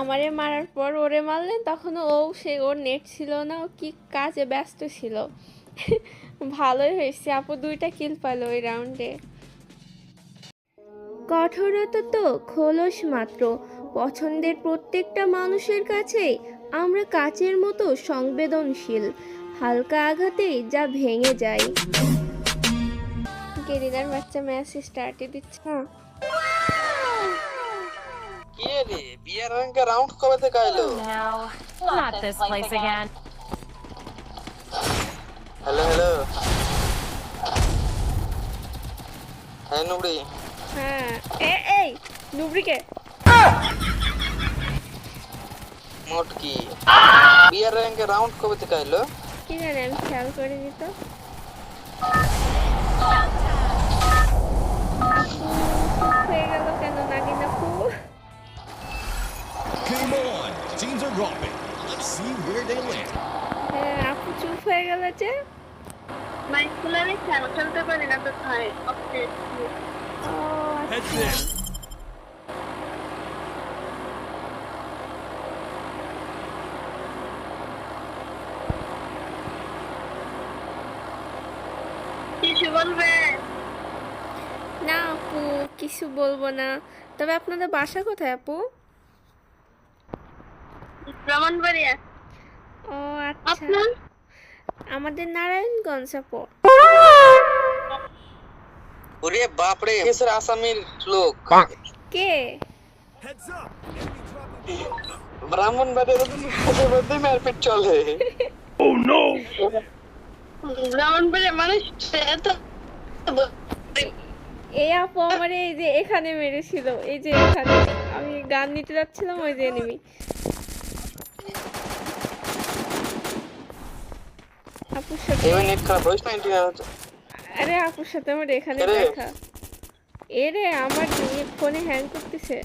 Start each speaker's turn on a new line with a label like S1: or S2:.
S1: আমারে মারার পর ওরে মারলেন তখন ও সে ওর নেট ছিল না ও কি কাজে ব্যস্ত ছিল। ভালোই হয়েছে আপু দুইটা কিল পালো ওই রাউন্ডে কঠোরতা তো খোলস মাত্র। পছন্দের প্রত্যেকটা মানুষের কাছেই আমরা কাচের মতো সংবেদনশীল। হালকা আঘাতেই যা ভেঙে যায়। গেরিলার বাচ্চা ম্যাচ স্টার্টে দিচ্ছে। হ্যাঁ।
S2: কি রে বিয়ার র্যাঙ্কে রাউন্ড কবে থেকে আইলো?
S3: No, not this place again.
S2: Hello hello হ্যাঁ নুবড়ি
S1: হ্যাঁ এ এই নুবরিকে
S2: মোট কি? বিয়ার র্যাঙ্কে রাউন্ড কবে থেকে আইলো?
S1: কি জানি আমি খেয়াল করে দিত
S4: Teams are dropping. Let's see where they land.
S1: হ্যাঁ আপু চুপ হয়ে গেল যে।
S5: মাইক খুলে রেখে আমি চলতে পারি না তো ভাই ওকে
S1: ও
S4: Heads
S1: আচ্ছা
S5: কিছু বলবে?
S1: না আপু কিছু বলব না। তবে আপনাদের বাসা কোথায় আপু?
S5: ব্রাহ্মণবাড়িয়া।
S1: ও আচ্ছা। আমাদের নারায়ণগঞ্জ আপু।
S2: ওরে বাপ রে দেশের আসামির লোক।
S1: কে?
S4: Heads up! Enemy dropping.
S2: ব্রাহ্মণ বাড়ির মধ্যে মধ্যে মারপিট চলে।
S5: ব্রাহ্মণবাড়িয়া মানুষ এত
S1: এই আপু আমার এই যে এখানে মেরেছিল এই যে এখানে। আমি গান নিতে যাচ্ছিলাম ওই যে এনিমি আপুর সাথে
S2: এবার নেট খারাপ হইস না ইন্টারনেট
S1: আরে আপুর সাথে আমার এখানে দেখা। এরে আমার ফোনে হ্যাং করতেছে।